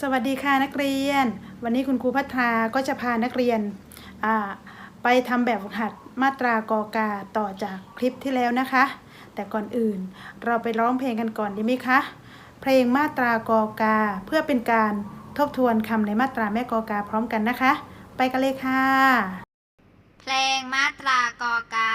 สวัสดีค่ะนักเรียน วันนี้คุณครูพัฒนาก็จะพานักเรียนไปทำแบบฝึกหัดมาตรากอกาต่อจากคลิปที่แล้วนะคะ แต่ก่อนอื่นเราไปร้องเพลงกันก่อนดีไหมคะ เพลงมาตรากอกาเพื่อเป็นการทบทวนคำในมาตราแม่กอกาพร้อมกันนะคะ ไปกันเลยค่ะ เพลงมาตรากอกา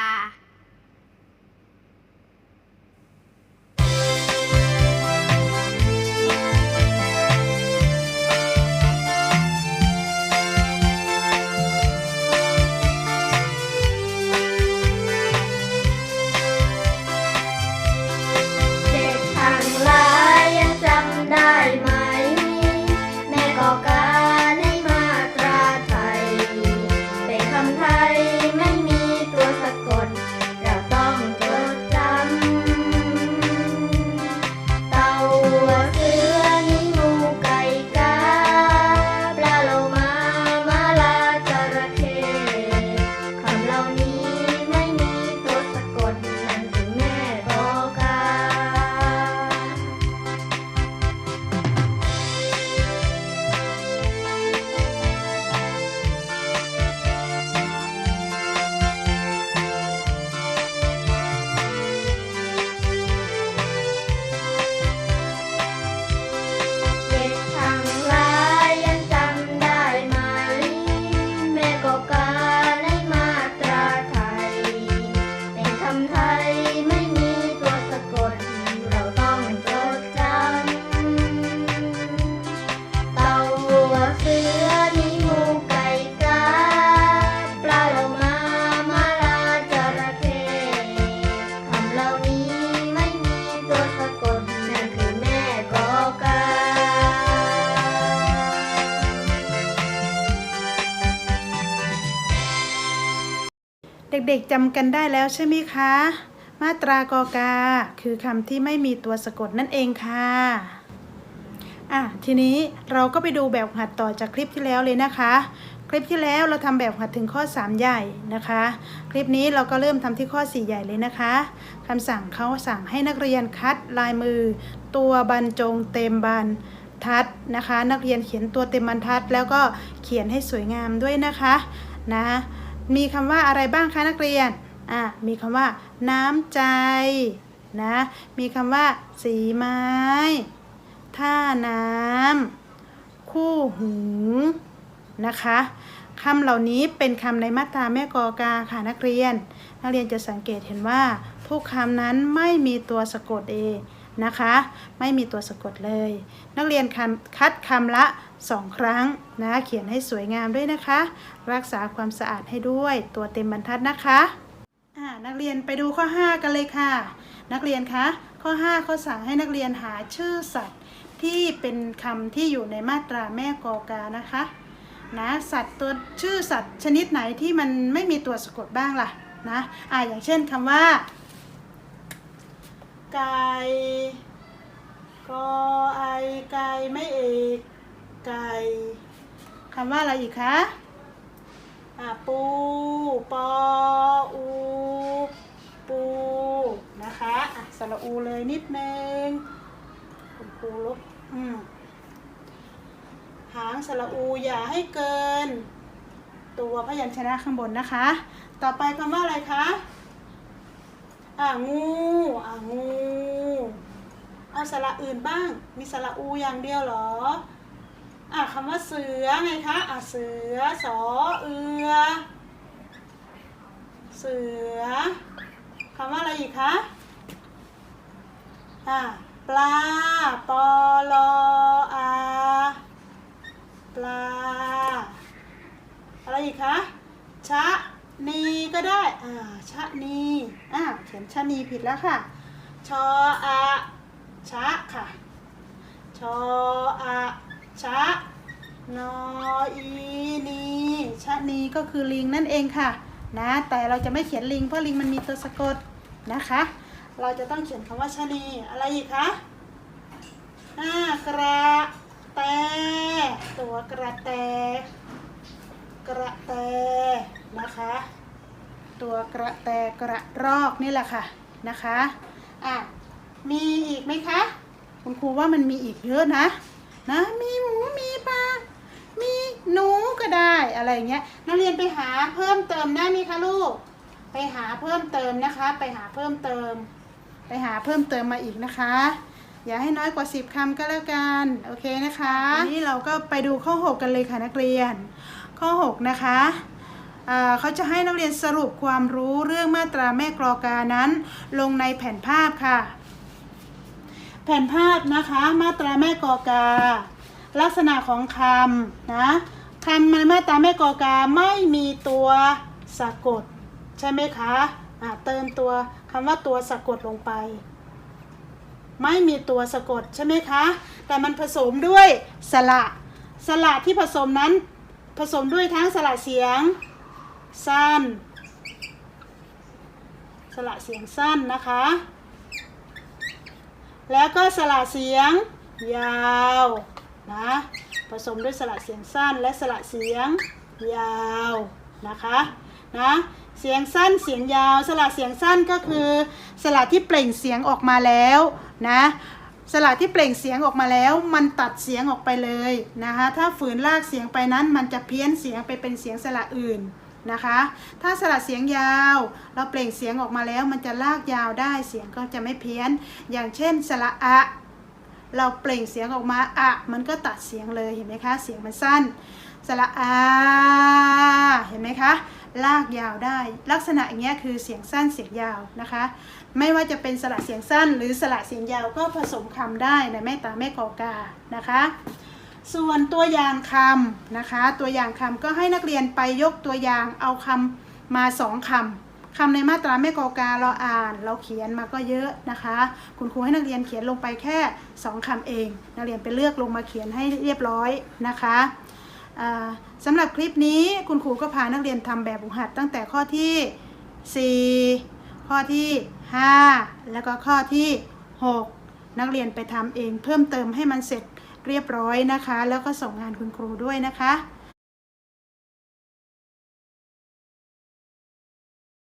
เด็กๆจำกันได้แล้วใช่ไหมคะ มาตรากอกา คือคำที่ไม่มีตัวสะกดนั่นเองค่ะอะทีนี้เราก็ไปดูแบบหัดต่อจากคลิปที่แล้วเลยนะคะ คลิปที่แล้วเราทำแบบหัดถึงข้อ 3 ใหญ่นะคะ คลิปนี้เราก็เริ่มทำที่ข้อ 4 ใหญ่เลยนะคะคำสั่งเขาสั่งให้นักเรียนคัดลายมือ ตัวบรรจงเต็มบรรทัดนะคะ นักเรียนเขียนตัวเต็มบรรทัด แล้วก็เขียนให้สวยงามด้วยนะคะนะ มีคำว่าอะไรบ้างคะนักเรียน อะ มีคำว่า น้ำใจ นะ มีคำว่า สีไม้ ท่าน้ำ คู่หูนะคะคำเหล่านี้เป็นคำในมาตราแม่กอกาค่ะนักเรียน นักเรียนจะสังเกตเห็นว่าทุกคำนั้นไม่มีตัวสะกดเอง นะคะ ไม่มีตัวสะกดเลย นักเรียนคัดคำละสองครั้งนะเขียนให้สวยงามด้วยนะคะ รักษาความสะอาดให้ด้วยตัวเต็มบรรทัดนะคะนักเรียนไปดูข้อ 5 กันเลยค่ะ นักเรียนคะข้อ5เขาสั่งให้นักเรียนหาชื่อสัตว์ที่เป็นคำที่อยู่ในมาตราแม่กอกานะคะนะสัตว์ตัวชื่อสัตว์ชนิดไหนที่มันไม่มีตัวสะกดบ้างล่ะนะอ่าอย่างเช่นคำว่า ไก่กอไอไก่ไม่เอกไก่คำว่าอะไรอีกคะอ่าปูปออูปูนะคะอะสระอูเลยนิดนึงคุณครูลบอืมหางสระอูอย่าให้เกิน ตัวพยัญชนะข้างบนนะคะ ต่อไปคำว่าอะไรคะอ่างูอ่างู เอาสระอื่นบ้าง มีสระอูอย่างเดียวหรออ่าคำว่าเสือไงคะอ่าเสือสอเอือ เสือคำว่าอะไรอีกคะอ่าปลาปอลออาปลา อะไรอีกคะชะนีก็ได้ อ่าชะนีอ่าเขียนชะนีผิดแล้วค่ะ ชออะ ชะค่ะ ชออะชะนออีนีชะนีก็คือลิงนั่นเองค่ะ นะ แต่เราจะไม่เขียนลิงเพราะลิงมันมีตัวสะกดนะคะ เราจะต้องเขียนคำว่าชะนีอะไรอีกคะอ่ากระแตตัวกระแต กระแตนะคะ ตัวกระแตกระรอกนี่แหละค่ะนะคะ อะ มีอีกไหมคะ คุณครูว่ามันมีอีกเยอะนะ นะ มีหมูมีปลา มีหนูก็ได้อะไรอย่างเงี้ยนักเรียนไปหาเพิ่มเติมได้ไหมคะลูก ไปหาเพิ่มเติมนะคะ ไปหาเพิ่มเติม ไปหาเพิ่มเติมมาอีกนะคะ อย่าให้น้อยกว่า 10คำก็แล้วกัน โอเคนะคะนี้เราก็ไปดูข้อ 6 กันเลยค่ะนักเรียน ข้อ 6 นะคะเขาจะให้นักเรียนสรุปความรู้เรื่องมาตราแม่กรอกานั้น ลงในแผ่นภาพค่ะ แผนภาพนะคะ มาตราแม่กอกา ลักษณะของคำนะคำในมาตราแม่กอกาไม่มีตัวสะกด ใช่ไหมคะอ่าเติมตัวคำว่าตัวสะกดลงไป ไม่มีตัวสะกดใช่ไหมคะ แต่มันผสมด้วยสระสระที่ผสมนั้นผสมด้วยทั้งสระเสียงสั้น สระเสียงสั้นนะคะ แล้วก็สระเสียงยาวนะผสมด้วยสระเสียงสั้นและสระเสียงยาวนะคะนะเสียงสั้นเสียงยาวสระเสียงสั้นก็คือสระที่เปล่งเสียงออกมาแล้วนะสระที่เปล่งเสียงออกมาแล้ว มันตัดเสียงออกไปเลยนะคะถ้าฝืนลากเสียงไปนั้นมันจะเพี้ยนเสียงไปเป็นเสียงสระอื่น นะคะ ถ้าสระเสียงยาว เราเปล่งเสียงออกมาแล้วมันจะลากยาวได้เสียงก็จะไม่เพี้ยน อย่างเช่นสระอะ เราเปล่งเสียงออกมาอะ มันก็ตัดเสียงเลยเห็นไหมคะ เสียงมันสั้นสระอาเห็นไหมคะ ลากยาวได้ ลักษณะอย่างเงี้ยคือเสียงสั้นเสียงยาวนะคะ ไม่ว่าจะเป็นสระเสียงสั้น หรือสระเสียงยาวก็ผสมคำได้ในแม่ตาแม่กอกานะคะ ส่วนตัวอย่างคำนะคะ ตัวอย่างคำก็ให้นักเรียนไปยกตัวอย่างเอาคำมาสองคำคำในมาตราแม่กอกาเราอ่าน เราเขียนมาก็เยอะนะคะ คุณครูให้นักเรียนเขียนลงไปแค่สองคำเอง นักเรียนไปเลือกลงมาเขียนให้เรียบร้อยนะคะสำหรับคลิปนี้คุณครูก็พานักเรียนทำแบบฝึกหัดตั้งแต่ข้อที่ 4 ข้อที่ 5 แล้วก็ข้อที่ 6 นักเรียนไปทำเองเพิ่มเติมให้มันเสร็จ เรียบร้อยนะคะ แล้วก็ส่งงานคุณครูด้วยนะคะ